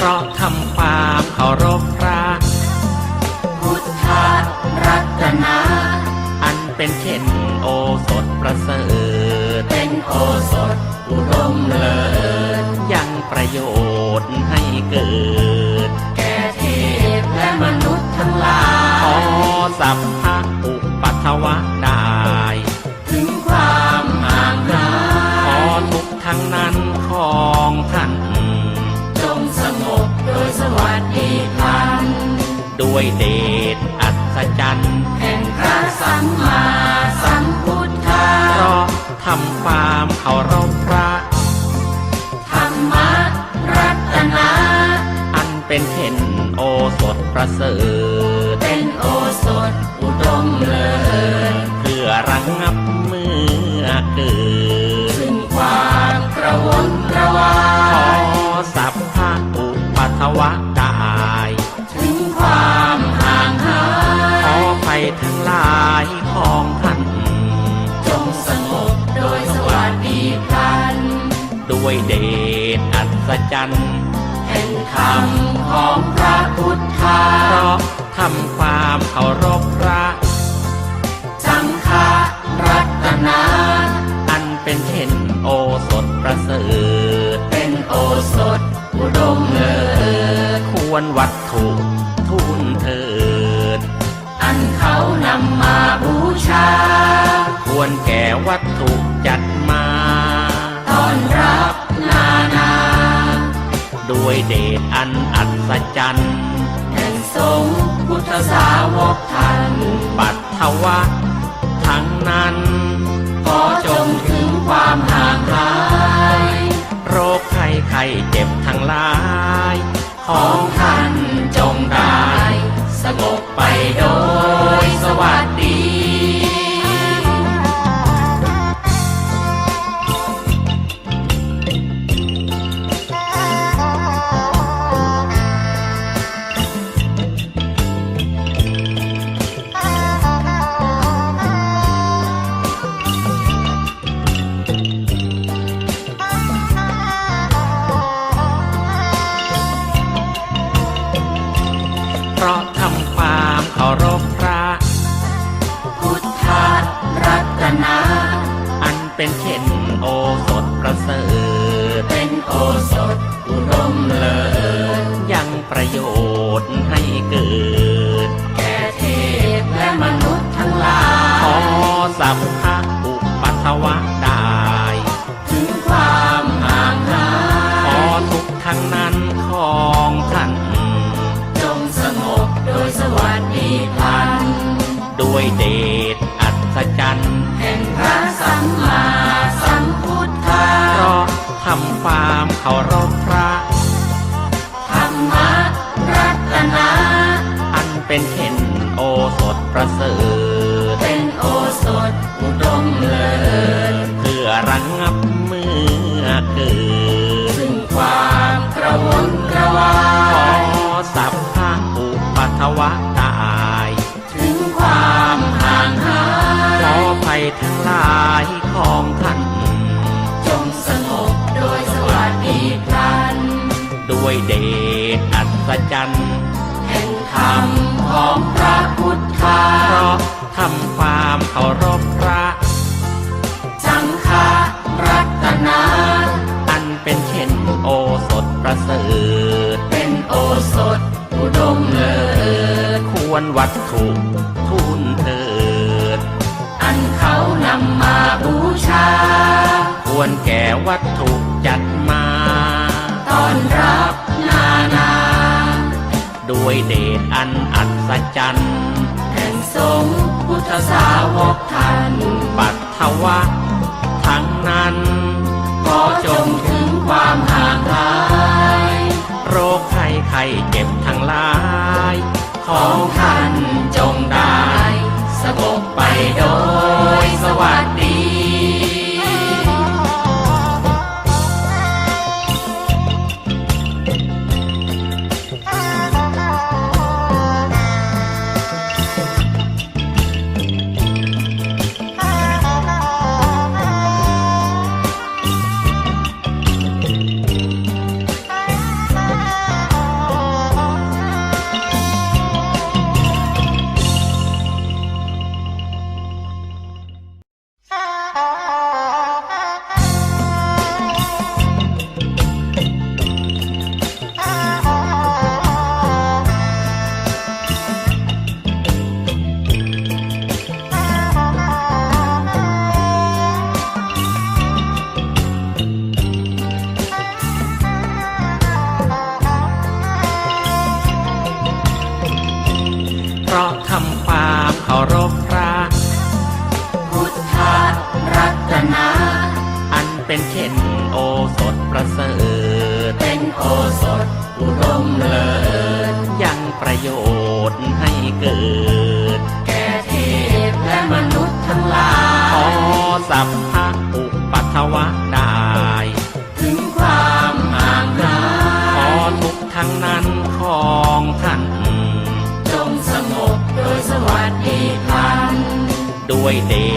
เพราะทำความเคารพพระพุทธรัตนา อันเป็นเช่นโอสถประเสริฐเป็นโอสถอุดมเลิศยังประโยชน์ให้เกิด แก่เทพและมนุษย์ทั้งหลายขอสัมภะอุปัทวะ ด้วยเดชอัศจรรย์แห่งพระสัมมาสัมพุทธาเพราะทำความเคารพพระธรรมรัตนา อันเป็นเช่นโอสถประเสริฐ ธรรมของพระพุทธาเพราะทำความเคารพพระสังฆรัตนา อันเป็นเช่นโอสถประเสริฐเป็นโอสถอุดมเลิศควรวัตถุทุนเถิด อันเขานำมาบูชา ควรแก่วัตถุจัดมา ด้วยเดชอันอัศจรรย์แห่งสงฆ์พุทธสาวกท่านปัทวะทั้งนั้น ขอจงถึงความห่างหาย โรคไข้ไข้เจ็บทั้งหลาย ชน์ให้เกิด แก่เทพและมนุษย์ทั้งหลาขอยสัพพะอุปัทวะได้ ถึงความห่างหาขอยทุกทั้งนั้นของท่าน จงสงบโดยสวัสดิพันธ์ด้วยเดชอัศจรรย์แห่งพระสัมมาสัมพุทธาเพราะทำความเคารพ เป็นเช่นโอสถประเสริฐเป็นโอสถอุดมเลิศเพื่อระงับเมื่อเกิดซึ่งความกระวนกระวาขอยสัพพะอุปัทวะได้ถึงความห่างหาขอยไปทั้งหลายของท่านจงสงบโดยสวัสดิพันธ์ด้วยเดชอัศจรรย์ แห่งธรรมของพระพุทธาเพราะทำความเคารพพระ สังฆรัตนา อันเป็นเช่นโอสถประเสริฐเป็นโอสถอุดมเลิศควรวัตถุทุนเถิด อันเขานำมาบูชา ควรแก่วัตถุ ด้วยเดชอันอัศจรรย์แห่งสงฆ์พุทธสาวกท่านปัทวะ พราะทำความเคารพพระ พุทธรัตนา อันเป็นเช่นโอสถประเสริฐเป็นโอสถอุดมเลิศยังประโยชน์ให้เกิด ด้ว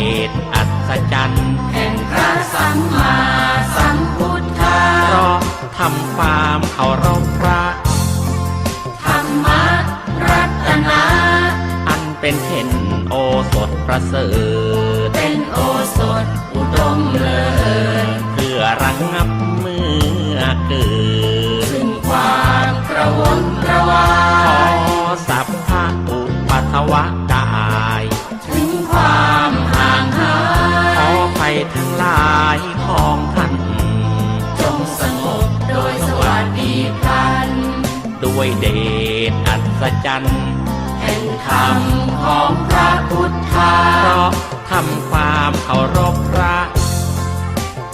ำความเคารพพระ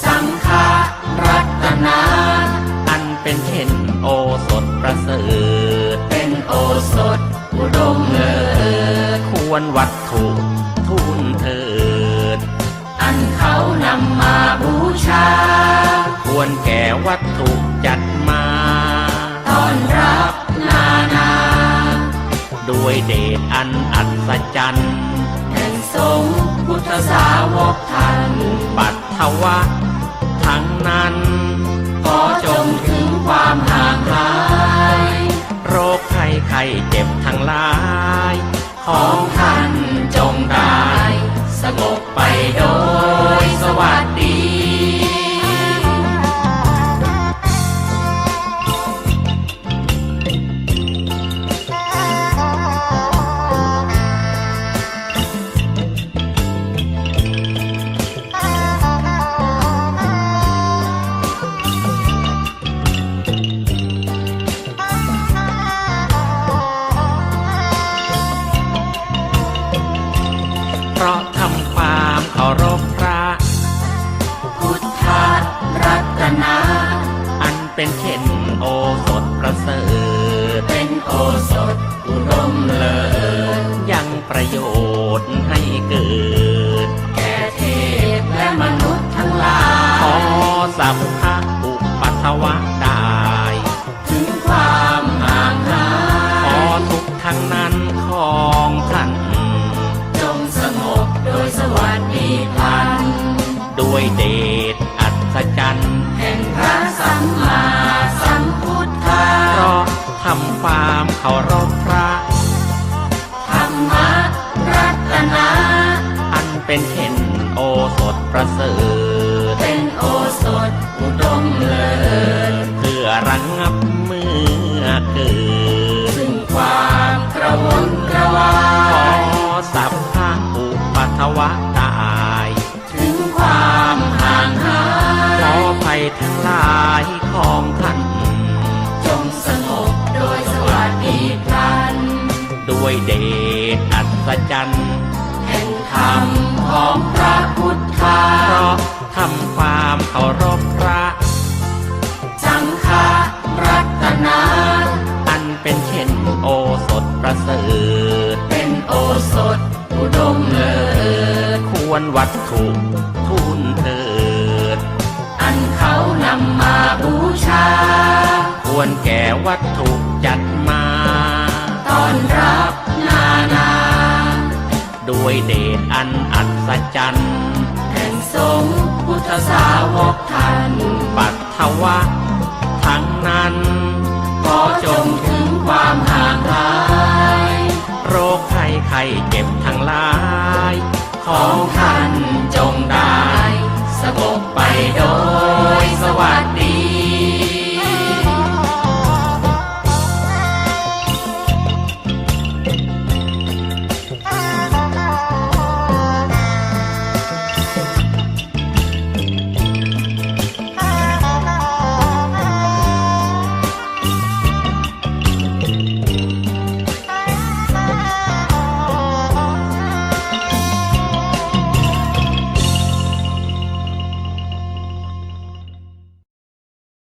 สังฆรัตนา อันเป็นเช่นโอสถประเสริฐเป็นโอสถอุดมเลิศควรวัตถุทุนเถิด อันเขานำมาบูชา ควรแก่วัตถุจัดมาตอนรับนานา ด้วยเดชอันอัศจรรย์แห่งสงฆ์ พุทธสาวกท่านปัตถวะทั้งนั้น ขอจงถึงความห่างหาย โรคภัยไข้เจ็บทั้งหลาย ของงท่านจงได้ สงบไปโดย ประโยชน์ ระงับเมื่อเกิดซึ่งความกระวนกระวาขอยสัพพะอุปัทวะได้ถึงความห่างหาขอยภัยทั้งหลายของท่านจงสงบโดยสวัสดิพันธ์ด้วยเดชอัศจรรย์แห่งธรรม ประเสริฐเป็นโอสถอุดมเลิศควรวัตถุทุนเถิด อันเขานำมาบูชา ควรแก่วัตถุจัดมาต้อนรับนานา ด้วยเดชอันอัศจรรย์แห่งสงฆ์พุทธสาวกท่านปัทวะทั้งนั้น ขอจงถึง